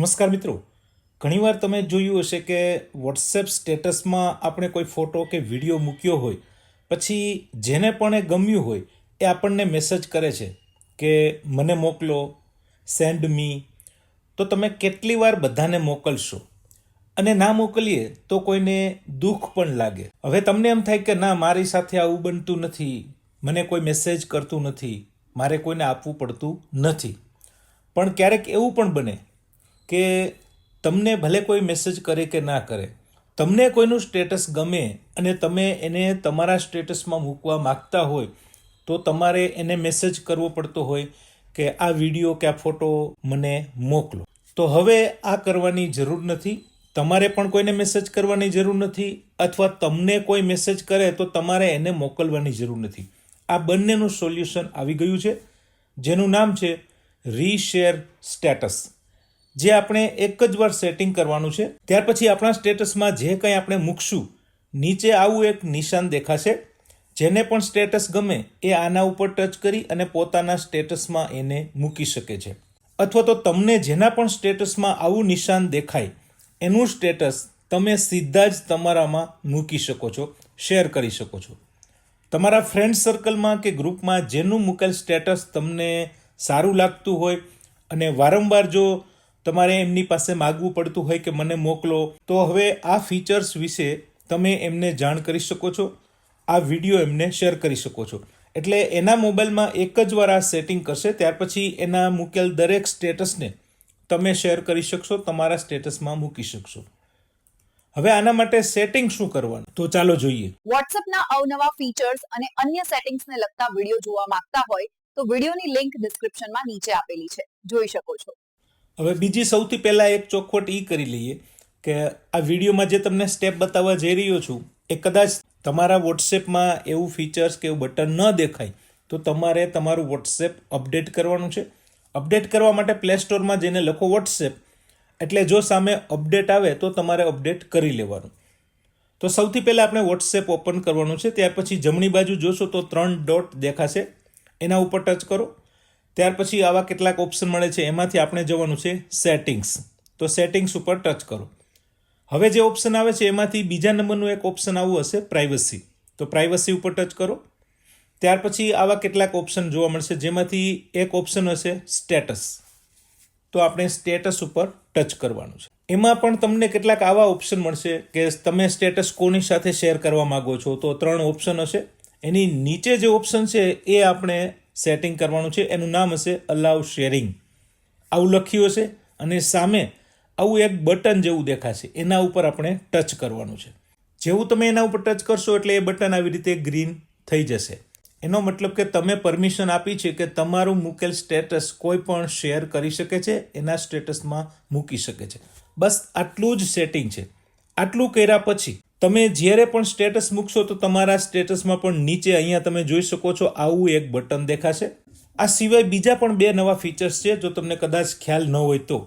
નમસ્કાર મિત્રો. ઘણીવાર તમે જોયું હશે કે વોટ્સએપ સ્ટેટસમાં આપણે કોઈ ફોટો કે વીડિયો મૂક્યો હોય, પછી જેને પણ એ ગમ્યું હોય એ આપણને મેસેજ કરે છે કે મને મોકલો સેન્ડ મી તો તમે કેટલી વાર બધાને મોકલશો? અને ના મોકલીએ તો કોઈને દુઃખ પણ લાગે. હવે તમને એમ થાય કે ના, મારી સાથે આવું બનતું નથી, મને કોઈ મેસેજ કરતું નથી, મારે કોઈને આપવું પડતું નથી. પણ ક્યારેક એવું પણ બને કે તમને ભલે કોઈ મેસેજ કરે કે ના કરે, તમને કોઈનું સ્ટેટસ ગમે અને તમે એને તમારા સ્ટેટસમાં મૂકવા માગતા હોય, તો તમારે એને મેસેજ કરવો પડતો હોય કે આ વીડિયો કે આ ફોટો મને મોકલો. તો હવે આ કરવાની જરૂર નથી. તમારે પણ કોઈને મેસેજ કરવાની જરૂર નથી અથવા તમને કોઈ મેસેજ કરે તો તમારે એને મોકલવાની જરૂર નથી. આ બંનેનું સોલ્યુશન આવી ગયું છે, જેનું નામ છે રીશેર સ્ટેટસ જે આપણે એક જ વાર સેટિંગ કરવાનું છે. ત્યાર પછી આપણા સ્ટેટસમાં જે કંઈ આપણે મૂકશું, નીચે આવું એક નિશાન દેખાશે. જેને પણ સ્ટેટસ ગમે એ આના ઉપર ટચ કરી અને પોતાના સ્ટેટસમાં એને મૂકી શકે છે. અથવા તો તમને જેના પણ સ્ટેટસમાં આવું નિશાન દેખાય, એનું સ્ટેટસ તમે સીધા જ તમારામાં મૂકી શકો છો, શેર કરી શકો છો. તમારા ફ્રેન્ડ સર્કલમાં કે ગ્રુપમાં જેનું મૂકેલ સ્ટેટસ તમને સારું લાગતું હોય અને વારંવાર જો તમારે એમની પાસે માગવું પડતું હોય કે મને મોકલો, તો હવે આ ફીચર્સ વિશે તમે એમને જાણ કરી શકો છો, આ વીડિયો એમને શેર કરી શકો છો. એટલે એના મોબાઈલમાં એક જ વાર આ સેટિંગ કરશે, ત્યાર પછી એના મૂકેલ દરેક સ્ટેટસને તમે શેર કરી શકશો, તમારા સ્ટેટસમાં મૂકી શકશો. હવે આના માટે સેટિંગ શું કરવાનું? તો ચાલો જોઈએ. વોટ્સએપના અવનવા ફીચર્સ અને અન્ય સેટિંગ્સને લગતા વીડિયો જોવા માંગતા હોય, તો વિડીયોની લિંક ડિસ્ક્રિપ્શનમાં નીચે આપેલી છે. જોઈ શકો છો. હવે બીજી સૌથી પહેલાં એક ચોખવટ એ કરી લઈએ કે આ વિડીયોમાં જે તમને સ્ટેપ બતાવવા જઈ રહ્યો છું, એ કદાચ તમારા વોટ્સએપમાં એવું ફીચર્સ કે એવું બટન ન દેખાય, તો તમારે તમારું વોટ્સએપ અપડેટ કરવાનું છે. અપડેટ કરવા માટે પ્લે સ્ટોરમાં જઈને લખો વોટ્સએપ એટલે જો સામે અપડેટ આવે તો તમારે અપડેટ કરી લેવાનું. તો સૌથી પહેલાં આપણે વોટ્સએપ ઓપન કરવાનું છે, ત્યાર પછી જમણી બાજુ જોશો તો ત્રણ ડોટ દેખાશે. એના ઉપર ટચ કરો. ત્યાર પછી આવા કેટલાક ઓપ્શન મળે છે. એમાંથી આપણે જવાનું છે સેટિંગ્સ તો સેટિંગ્સ ઉપર ટચ કરો. હવે જે ઓપ્શન આવે છે, એમાંથી બીજા નંબરનું એક ઓપ્શન આવું હશે પ્રાઇવસી તો પ્રાઇવસી ઉપર ટચ કરો. ત્યાર પછી આવા કેટલાક ઓપ્શન જોવા મળશે, જેમાંથી એક ઓપ્શન હશે સ્ટેટસ તો આપણે સ્ટેટસ ઉપર ટચ કરવાનું છે. એમાં પણ તમને કેટલાક આવા ઓપ્શન મળશે કે તમે સ્ટેટસ કોની સાથે શેર કરવા માંગો છો. તો ત્રણ ઓપ્શન હશે. એની નીચે જે ઓપ્શન છે, એ આપણે સેટિંગ કરવાનું છે. એનું નામ હશે અલાઉ શેરિંગ આવું લખ્યું હશે અને સામે આવું એક બટન જેવું દેખાશે. એના ઉપર આપણે ટચ કરવાનું છે. જેવું તમે એના ઉપર ટચ કરશો એટલે એ બટન આવી રીતે ગ્રીન થઈ જશે. એનો મતલબ કે તમે પરમિશન આપી છે કે તમારું મૂકેલ સ્ટેટસ કોઈ પણ શેર કરી શકે છે, એના સ્ટેટસમાં મૂકી શકે છે. બસ આટલું જ સેટિંગ છે. આટલું કર્યા પછી તમે જ્યારે પણ સ્ટેટસ મૂકશો તો તમારા સ્ટેટસમાં પણ નીચે અહીંયા તમે જોઈ શકો છો આવું એક બટન દેખાશે. આ સિવાય બીજા પણ બે નવા ફીચર્સ છે, જો તમને કદાચ ખ્યાલ ન હોય તો.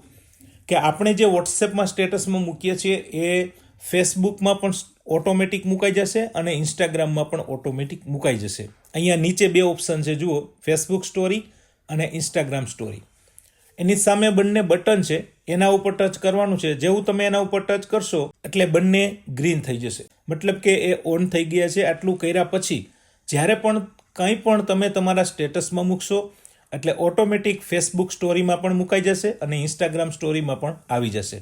કે આપણે જે વોટ્સએપમાં સ્ટેટસમાં મૂકીએ છીએ, એ ફેસબુકમાં પણ ઓટોમેટિક મુકાઈ જશે અને ઇન્સ્ટાગ્રામમાં પણ ઓટોમેટિક મુકાઈ જશે. અહીંયા નીચે બે ઓપ્શન છે, જુઓ. ફેસબુક સ્ટોરી અને ઇન્સ્ટાગ્રામ સ્ટોરી એની સામે બંને બટન છે. એના ઉપર ટચ કરવાનું છે. જેવું તમે એના ઉપર ટચ કરશો, એટલે બંને ગ્રીન થઈ જશે. મતલબ કે એ ઓન થઈ ગયા છે, આટલું કર્યા પછી જ્યારે પણ કંઈ પણ તમે તમારા સ્ટેટસમાં મૂકશો, એટલે ઓટોમેટિક ફેસબુક સ્ટોરીમાં પણ મુકાઈ જશે અને ઇન્સ્ટાગ્રામ સ્ટોરીમાં પણ આવી જશે.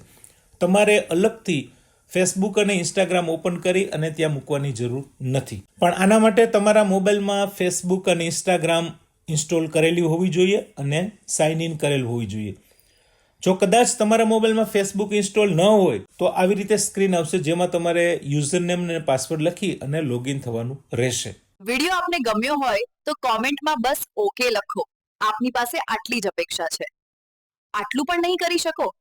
તમારે અલગથી ફેસબુક અને ઇન્સ્ટાગ્રામ ઓપન કરી અને ત્યાં મૂકવાની જરૂર નથી. પણ આના માટે તમારા મોબાઈલમાં ફેસબુક અને ઇન્સ્ટાગ્રામ ઇન્સ્ટોલ કરેલી હોવી જોઈએ અને સાઇન ઇન કરેલ હોવી જોઈએ. જો કદાચ તમારા મોબાઈલમાં ફેસબુક ઇન્સ્ટોલ ન હોય, તો આવી રીતે સ્ક્રીન આવશે જેમાં તમારે યુઝર નેમ અને પાસવર્ડ લખી અને લોગિન થવાનું રહેશે. વીડિયો આપને ગમ્યો હોય, તો કોમેન્ટમાં બસ ઓકે લખો. આપની પાસે આટલી જ અપેક્ષા છે. આટલું પણ નહીં કરી શકો?